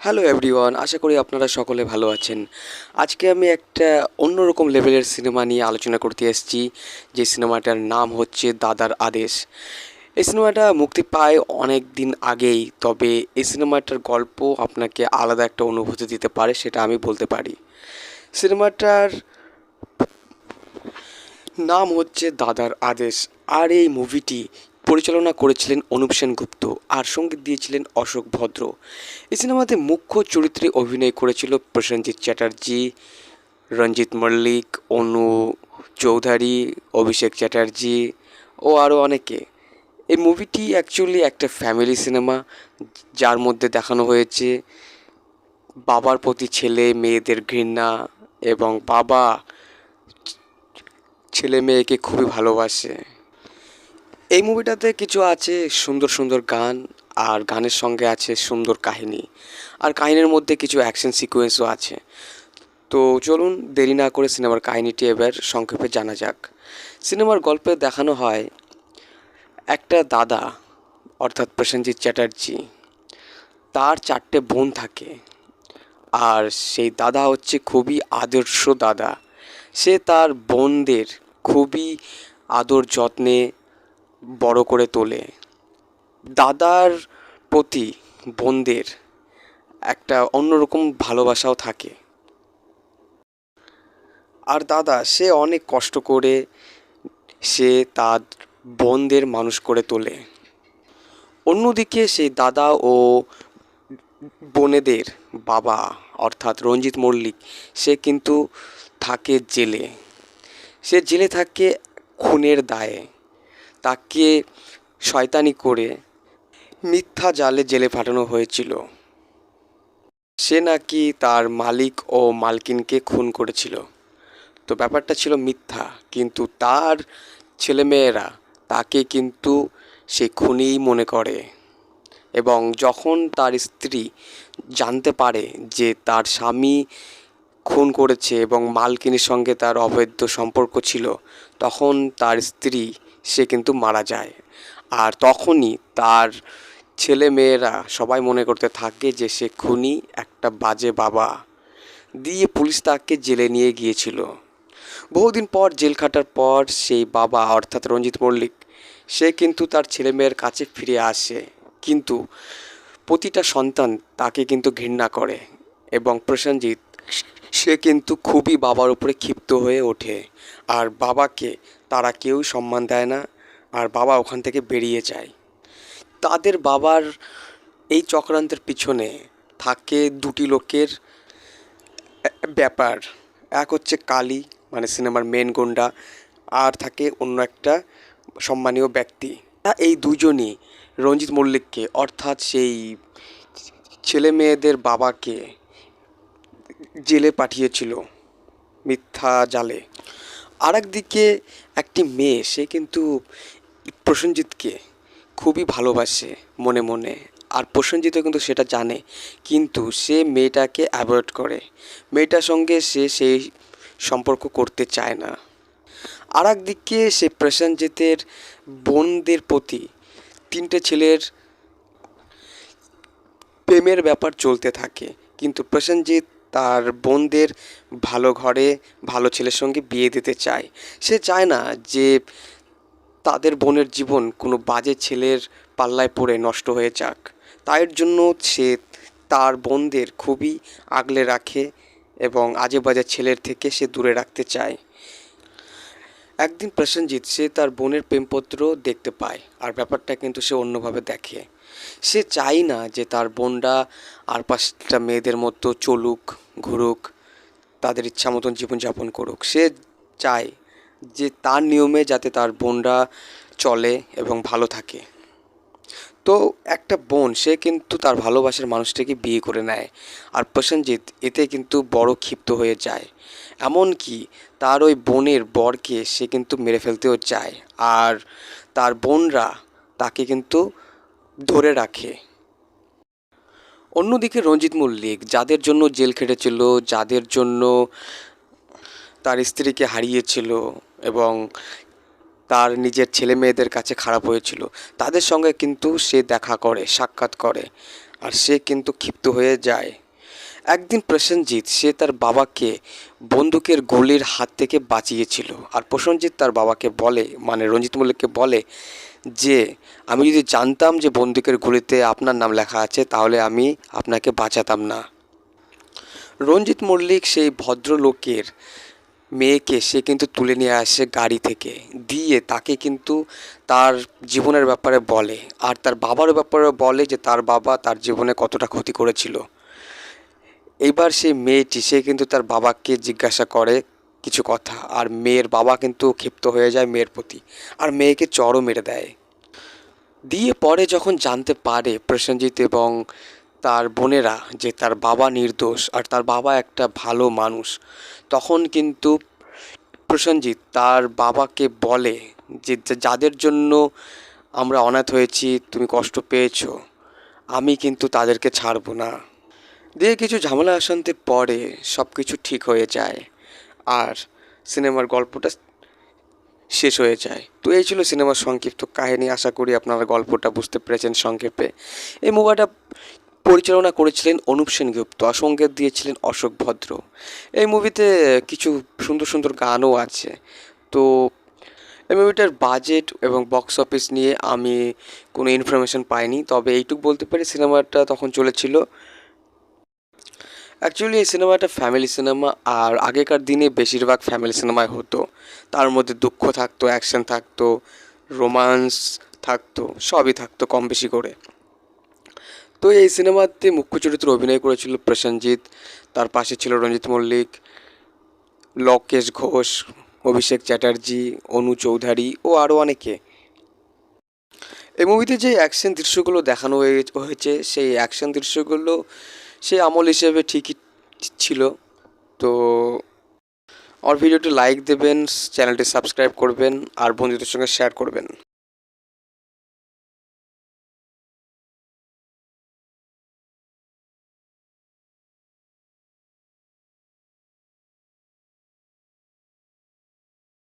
Hello everyone আশা করি আপনারা সকলে ভালো আছেন। আজকে আমি একটা অন্যরকম লেভেলের সিনেমা নিয়ে আলোচনা করতে এসেছি, যে সিনেমাটার নাম হচ্ছে দাদার আদেশ। এই সিনেমাটা মুক্তি পায় অনেক দিন আগেই, তবে এই সিনেমাটার গল্প আপনাকে আলাদা একটা অনুভূতি দিতে পারে সেটা আমি বলতে পারি। সিনেমাটার নাম হচ্ছে দাদার আদেশ, আর এই মুভিটি পরিচালনা করেছিলেন অনুপ সেনগুপ্ত আর সংগীত দিয়েছিলেন অশোক ভদ্র। এই সিনেমাতে মুখ্য চরিত্রে অভিনয় করেছিল প্রসেনজিৎ চ্যাটার্জি, রঞ্জিত মল্লিক, অনু চৌধুরী, অভিষেক চ্যাটার্জি ও আরও অনেকে। এই মুভিটি অ্যাকচুয়ালি একটা ফ্যামিলি সিনেমা যার মধ্যে দেখানো হয়েছে বাবার প্রতি ছেলে, মেয়েদের ঘৃণা এবং বাবা ছেলে মেয়েকে খুবই ভালোবাসে। এই মুভিটাতে কিছু আছে সুন্দর সুন্দর গান, আর গানের সঙ্গে আছে সুন্দর কাহিনী, আর কাহিনীর মধ্যে কিছু অ্যাকশন সিকোয়েন্সও আছে। তো চলুন দেরি না করে সিনেমার কাহিনীটি এবার সংক্ষেপে জানা যাক। সিনেমার গল্পে দেখানো হয় একটা দাদা, অর্থাৎ প্রসেনজিৎ চ্যাটার্জি, তার চারটে বোন থাকে, আর সেই দাদা হচ্ছে খুবই আদর্শ দাদা। সে তার বোনদের খুবই আদর যত্নে বড় করে তোলে। দাদার প্রতি বোনদের একটা অন্যরকম ভালোবাসাও থাকে। আর দাদা, সে অনেক কষ্ট করে সে তার বোনদের মানুষ করে তোলে। অন্যদিকে সেই দাদা ও বোনেদের বাবা, অর্থাৎ রঞ্জিত মল্লিক, সে কিন্তু থাকে জেলে। সে জেলে থাকে খুনের দায়ে। তাকে শয়তানি করে মিথ্যা জালে জেলে পাঠানো হয়েছিল। সে নাকি তার মালিক ও মালকিনকে খুন করেছিল। তো ব্যাপারটা ছিল মিথ্যা, কিন্তু তার ছেলেমেয়েরা তাকে কিন্তু সে খুনিই মনে করে এবং যখন তার স্ত্রী জানতে পারে যে তার স্বামী খুন করেছে এবং মালকিনের সঙ্গে তার অবৈধ সম্পর্ক ছিল, তখন তার স্ত্রী সে কিন্তু মারা যায়। আর তখনই তার ছেলে মেয়েরা সবাই মনে করতে থাকে যে সে খুনি, একটা বাজে বাবা। দিয়ে পুলিশ তাকে জেলে নিয়ে গিয়েছিল। বহুদিন পর জেল খাটার পর সেই বাবা, অর্থাৎ রঞ্জিত মল্লিক, সে কিন্তু তার ছেলে মেয়ের কাছে ফিরে আসে। কিন্তু প্রতিটা সন্তান তাকে কিন্তু ঘৃণা করে এবং প্রসেনজিৎ, সে কিন্তু খুবই বাবার উপরে ক্ষিপ্ত হয়ে ওঠে। আর বাবাকে তারা কেউ সম্মান দেয় না আর বাবা ওখান থেকে বেরিয়ে যায়। তাদের বাবার এই চক্রান্তের পিছনে থাকে দুটি লোকের ব্যাপার। এক হচ্ছে কালী মানে সিনেমার মেন গুন্ডা, আর থাকে অন্য একটা সম্মানীয় ব্যক্তি। এই দুজনই রঞ্জিত মল্লিককে, অর্থাৎ সেই ছেলে মেয়েদের বাবাকে জেলে পাঠিয়েছিল মিথ্যা জালে। আর একদিকে একটি মেয়ে, সে কিন্তু প্রসেনজিৎকে খুবই ভালোবাসে মনে মনে। আর প্রসেনজিৎও কিন্তু সেটা জানে। কিন্তু সে মেয়েটাকে অ্যাভয়েড করে। মেয়েটার সঙ্গে সে সেই সম্পর্ক করতে চায় না। আর একদিকে সে প্রসেনজিতের বোনদের প্রতি তিনটে ছেলের প্রেমের ব্যাপার চলতে থাকে। কিন্তু প্রসেনজিৎ তার বোনদের ভালো ঘরে ভালো ছেলের সঙ্গে বিয়ে দিতে চায়। সে চায় না যে তাদের বোনের জীবন কোনো বাজে ছেলের পাল্লায় পড়ে নষ্ট হয়ে যাক। তাই জন্য সে তার বোনদের খুবই আগলে রাখে এবং আজে বাজে ছেলের থেকে সে দূরে রাখতে চায়। একদিন প্রসেনজিৎ সে তার বোনের প্রেমপত্র দেখতে পায় আর ব্যাপারটা কিন্তু সে অন্যভাবে দেখে। সে চাই না যে তার বোনরা আর পাঁচটা মেয়েদের মতো চলুক, ঘুরুক, তাদের ইচ্ছা মতন জীবনযাপন করুক। সে চায় যে তার নিয়মে যাতে তার বোনরা চলে এবং ভালো থাকে। তো একটা বোন, সে কিন্তু তার ভালোবাসার মানুষটাকে বিয়ে করে নেয় আর প্রসেনজিৎ এতে কিন্তু বড় ক্ষিপ্ত হয়ে যায়। এমনকি তার ওই বোনের বরকে সে কিন্তু মেরে ফেলতেও চায় আর তার বোনরা তাকে কিন্তু ধরে রাখে। অন্যদিকে রঞ্জিত মল্লিক, যাদের জন্য জেল খেটেছিল, যাদের জন্য তার স্ত্রীকে হারিয়েছিল এবং তার নিজের ছেলে মেয়েদের কাছে খারাপ হয়েছিল, তাদের সঙ্গে কিন্তু সে দেখা করে, সাক্ষাৎ করে। আর সে কিন্তু ক্ষিপ্ত হয়ে যায়। একদিন প্রসেনজিৎ, সে তার বাবাকে বন্দুকের গুলির হাত থেকে বাঁচিয়েছিল। আর প্রসেনজিৎ তার বাবাকে বলে মানে রঞ্জিত মল্লিককে বলে যে, আমি যদি জানতাম যে বন্দুকের গুলিতে আপনার নাম লেখা আছে, তাহলে আমি আপনাকে বাঁচাতাম না। রঞ্জিত মল্লিক সেই ভদ্রলোকের মেয়েকে সে কিন্তু তুলে নিয়ে আসে গাড়ি থেকে, দিয়ে তাকে কিন্তু তার জীবনের ব্যাপারে বলে। আর তার বাবার ব্যাপারে বলে যে, তার বাবা তার জীবনে কতটা ক্ষতি করেছিল। এইবার সেই মেয়েটি, সে কিন্তু তার বাবাকে জিজ্ঞাসা করে কিছু কথা। আর মেয়ের বাবা কিন্তু ক্ষিপ্ত হয়ে যায় মেয়ের প্রতি আর মেয়েকে চড়ও মেরে দেয়। দিয়ে পরে যখন জানতে পারে প্রসেনজিৎ এবং তার বোনেরা যে তার বাবা নির্দোষ আর তার বাবা একটা ভালো মানুষ, তখন কিন্তু প্রসেনজিৎ তার বাবাকে বলে যে যাদের জন্য আমরা অনাথ হয়েছি, তুমি কষ্ট পেয়েছ, আমি কিন্তু তাদেরকে ছাড়বো না। দিয়ে কিছু ঝামেলা অশান্তির পরে সব কিছু ঠিক হয়ে যায় আর সিনেমার গল্পটা শেষ হয়ে যায়। তো এই ছিল সিনেমার সংক্ষিপ্ত কাহিনী। আশা করি আপনারা গল্পটা বুঝতে পেরেছেন সংক্ষেপে। এই মুভিটা পরিচালনা করেছিলেন অনুপ সেনগুপ্ত আর সংগীত দিয়েছিলেন অশোক ভদ্র। এই মুভিতে কিছু সুন্দর সুন্দর গানও আছে। তো এই মুভিটার বাজেট এবং বক্স অফিস নিয়ে আমি কোনো ইনফরমেশন পাইনি, তবে এইটুকু বলতে পারি সিনেমাটা তখন চলেছিল। অ্যাকচুয়ালি এই সিনেমাটা ফ্যামিলি সিনেমা আর আগেকার দিনে বেশিরভাগ ফ্যামিলি সিনেমায় হতো। তার মধ্যে দুঃখ থাকতো অ্যাকশন থাকতো রোমান্স থাকতো, সবই থাকতো কম বেশি করে। তো এই সিনেমাতে মুখ্য চরিত্রে অভিনয় করেছিল প্রসেনজিৎ তার পাশে ছিল রঞ্জিত মল্লিক, লকেশ ঘোষ, অভিষেক চ্যাটার্জি, অনু চৌধুরী ও আরও অনেকে। এই মুভিতে যে অ্যাকশন দৃশ্যগুলো দেখানো হয়ে- হয়েছে, সেই অ্যাকশন দৃশ্যগুলো সেই আমল হিসেবে ঠিকই ছিল। তো আমার ভিডিওটি লাইক দেবেন, চ্যানেলটি সাবস্ক্রাইব করবেন, আর বন্ধুদের সঙ্গে শেয়ার করবেন।